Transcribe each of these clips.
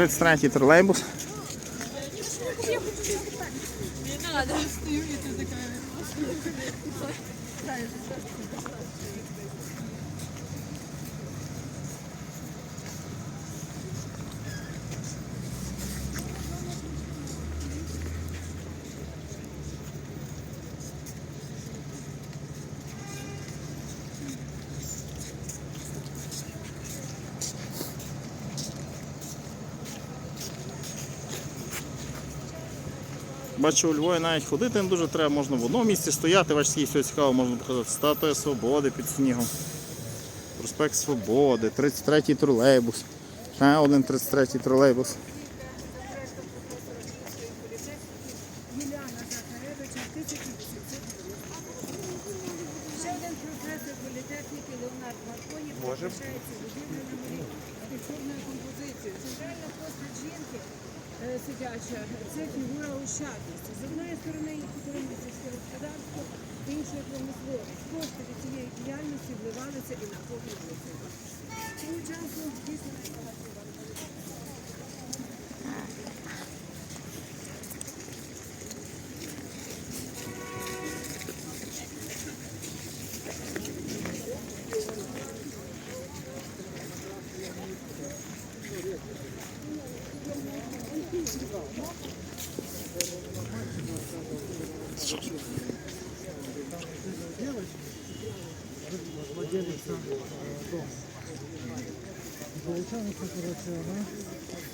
Тридцять третій тролейбус. Не надо, стою. Бачу, у Львові навіть ходити не дуже треба, можна в одному місці стояти, бачите, скільки всього цікаво, можна показати. Статуя Свободи під снігом. Проспект Свободи, 33-й тролейбус. Ще один 33-й тролейбус. Юліана Захаревича, 1800 Ще один професор політехніки Леонард Марконі залишається будівлю на морі скульптурною композицією. Центральна постать жінки сидяча це фігура ощадності. З однієї сторони їх підтримує сільське господарство, з іншої промисловість. Кошти від цієї діяльності вливалися і на повні Тому часу дійсно багато. Получается, короче, она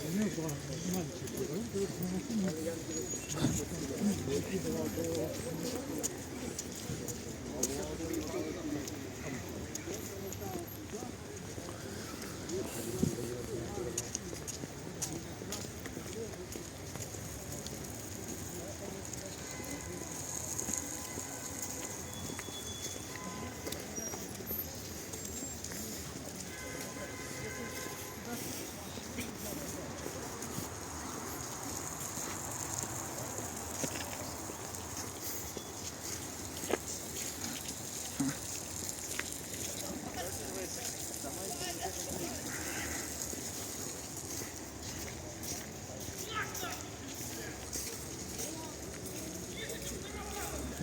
у нее была мальчик, да?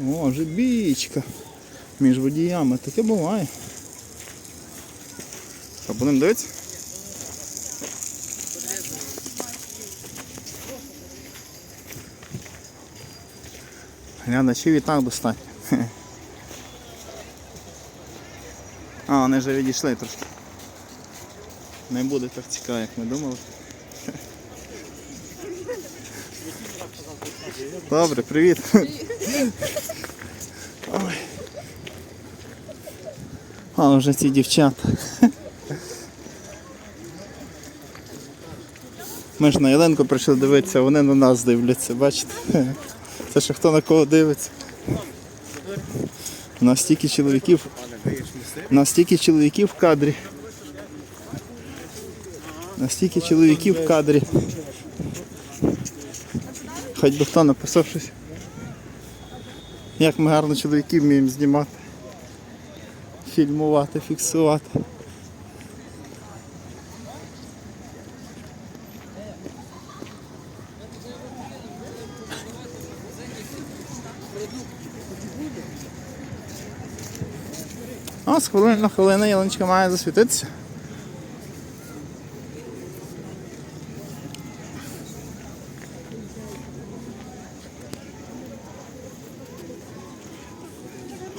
О, вже бічка. Між водіями. Таке буває. Що, будемо дивитися? Глядачів і так достатньо. А, вони вже відійшли трошки. Не буде так цікаво, як ми думали. Добре, привіт. Ой. А, вже ці дівчата. Ми ж на ялинку прийшли дивитися, вони на нас дивляться, бачите? Це ще хто на кого дивиться. У нас стільки чоловіків. У нас стільки чоловіків в кадрі. У нас стільки чоловіків в кадрі. Хоч би хто написав щось. Як ми гарно чоловіків вміємо знімати, фільмувати, фіксувати. А, з хвилини на хвилину ялиночка має засвітитися.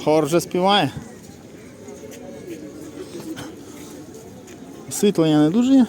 Хор вже співає. Освітлення не дуже є.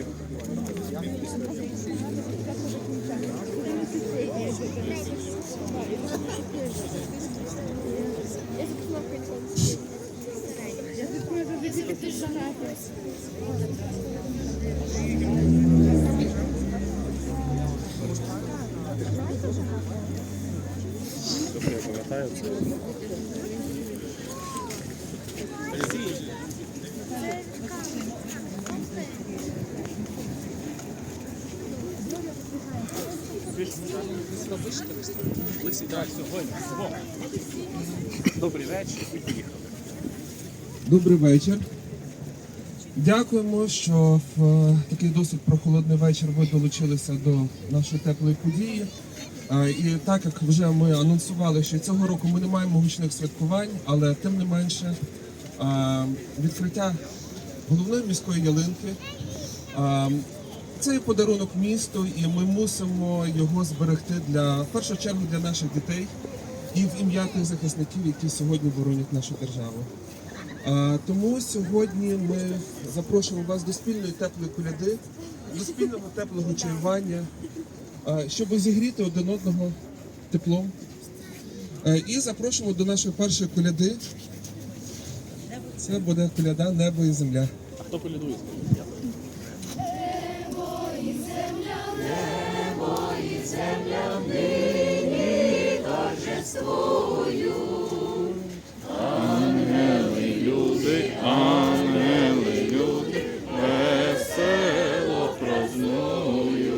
Я пам'ятаю, це Добрий вечір. від'їхали. Добрий вечір. Дякуємо, що в е, такий досить прохолодний вечір ви долучилися до нашої теплої події. Е, І так як вже ми анонсували, що цього року ми не маємо гучних святкувань, але тим не менше е, відкриття головної міської ялинки. Це подарунок місту, і ми мусимо його зберегти для в першу чергу для наших дітей і в ім'я тих захисників, які сьогодні боронять нашу державу. А, тому сьогодні ми запрошуємо вас до спільної теплої коляди, до спільного теплого чаювання, а, щоб зігріти один одного теплом. А, і запрошуємо до нашої першої коляди. Це буде коляда Небо і земля. Люди, ангели, люди, весело празнують.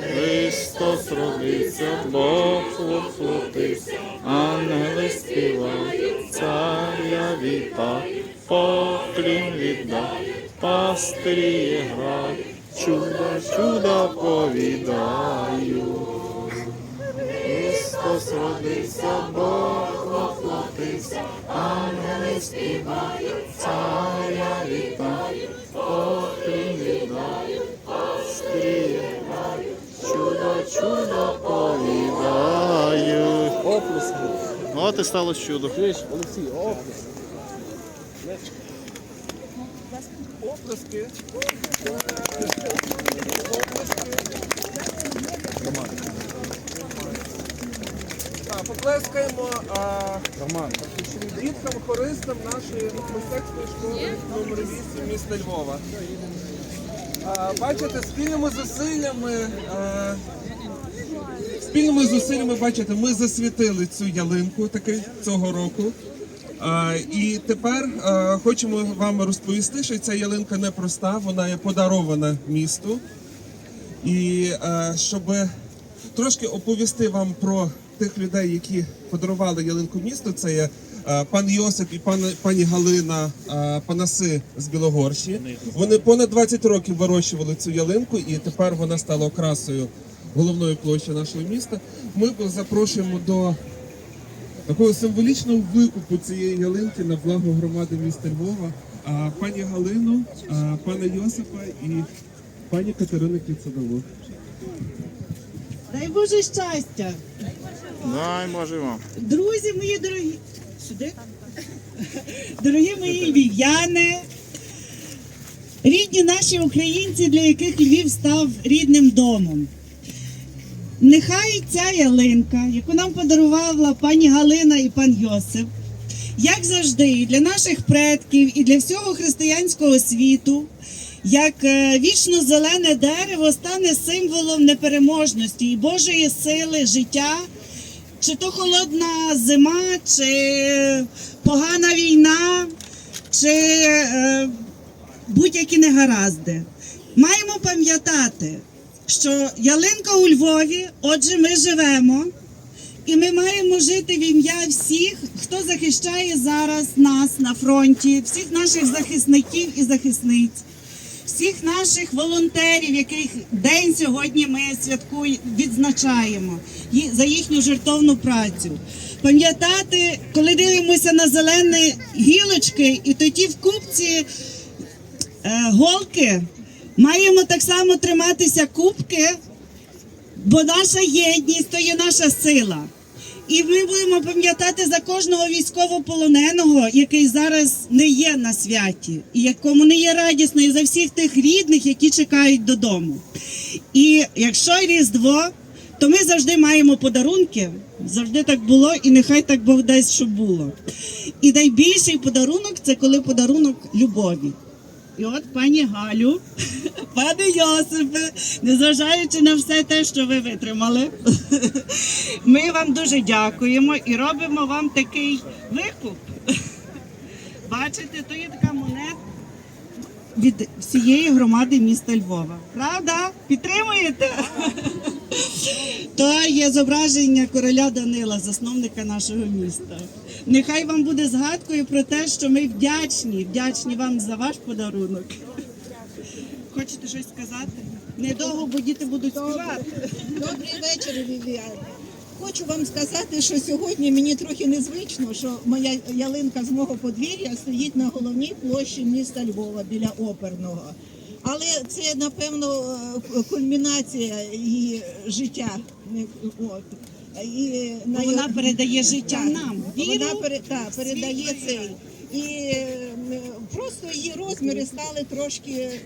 Христос родився, Бог воплотився, ангели співають, царя вітай, поклін віддай, пастирі грай, чуда, чуда повідають. Христос родився, Бог воплотився, ангели співають, царя вітають, поклін віддають, пастирі грають, чудо, чудо повідають. Оплески. От і сталося чудо. Олексій, оплески. Оплески. Так, поплескаємо діткам, хористам нашої мистецької школи номер 8 міста Львова. Бачите, спільними зусиллями. Спільними зусиллями, бачите, ми засвітили цю ялинку таки цього року. І тепер хочемо вам розповісти, що ця ялинка не проста, вона є подарована місту. І щоб трошки оповісти вам про тих людей, які подарували ялинку місту, це є пан Йосип і пан, пані Галина Панаси з Білогорщі. Вони понад 20 років вирощували цю ялинку, і тепер вона стала окрасою головної площі нашого міста. Ми запрошуємо до такого символічного викупу цієї ялинки на благо громади міста Львова. А, пані Галину, а, пана Йосипа і пані Катерину Кіцадову. Дай Боже щастя! Дай Боже вам. Друзі мої дорогі. Сюди? Дорогі мої львів'яни, рідні наші українці, для яких Львів став рідним домом. Нехай ця ялинка, яку нам подарувала пані Галина і пан Йосип, як завжди, і для наших предків, і для всього християнського світу, як е, вічно зелене дерево стане символом непереможності і Божої сили, життя, чи то холодна зима, чи погана війна, чи е, будь-які негаразди. Маємо пам'ятати, що ялинка у Львові, отже, ми живемо, і ми маємо жити в ім'я всіх, хто захищає зараз нас на фронті, всіх наших захисників і захисниць, всіх наших волонтерів, яких день сьогодні ми святкуємо, відзначаємо за їхню жертовну працю. Пам'ятати, коли дивимося на зелені гілочки, і тоді в купці е, голки маємо так само триматися кубки, бо наша єдність то є наша сила. І ми будемо пам'ятати за кожного військовополоненого, який зараз не є на святі, і якому не є радісно, і за всіх тих рідних, які чекають додому. І якщо Різдво, то ми завжди маємо подарунки. Завжди так було, і нехай так Бог дасть, щоб було. І найбільший подарунок це коли подарунок любові. І от пані Галю, пане Йосипе, незважаючи на все те, що ви витримали, ми вам дуже дякуємо і робимо вам такий викуп. Бачите, то є така монета від всієї громади міста Львова. Правда? Підтримуєте? То є зображення короля Данила, засновника нашого міста. Нехай вам буде згадкою про те, що ми вдячні, вдячні вам за ваш подарунок. Хочете щось сказати? Недовго, бо діти будуть співати. Добрий вечір, Вівіана. Хочу вам сказати, що сьогодні мені трохи незвично, що моя ялинка з мого подвір'я стоїть на головній площі міста Львова біля оперного. Але це напевно е, кульмінація її життя. От. І на Вона передає життя Так, нам. Вона пере, так, передає цей. І е, просто її розміри стали трошки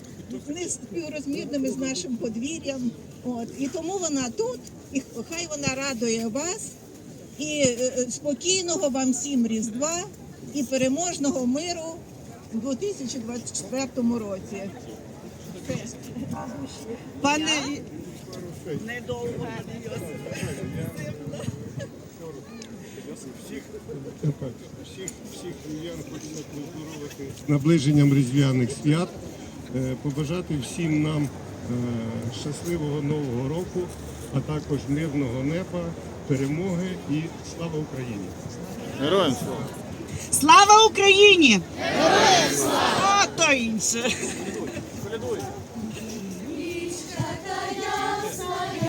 не співрозмірними з нашим подвір'ям. От. І тому вона тут, і хай вона радує вас. І е, е, спокійного вам всім Різдва і переможного миру у 2024 році. пане недовго. Так, всіх, всіх львів'ян хочеться поздоровити з наближенням різдвяних свят, е, побажати всім нам щасливого нового року, а також мирного неба, перемоги і слава Україні! Героям слава! Слава Україні! Героям слава! А то інше.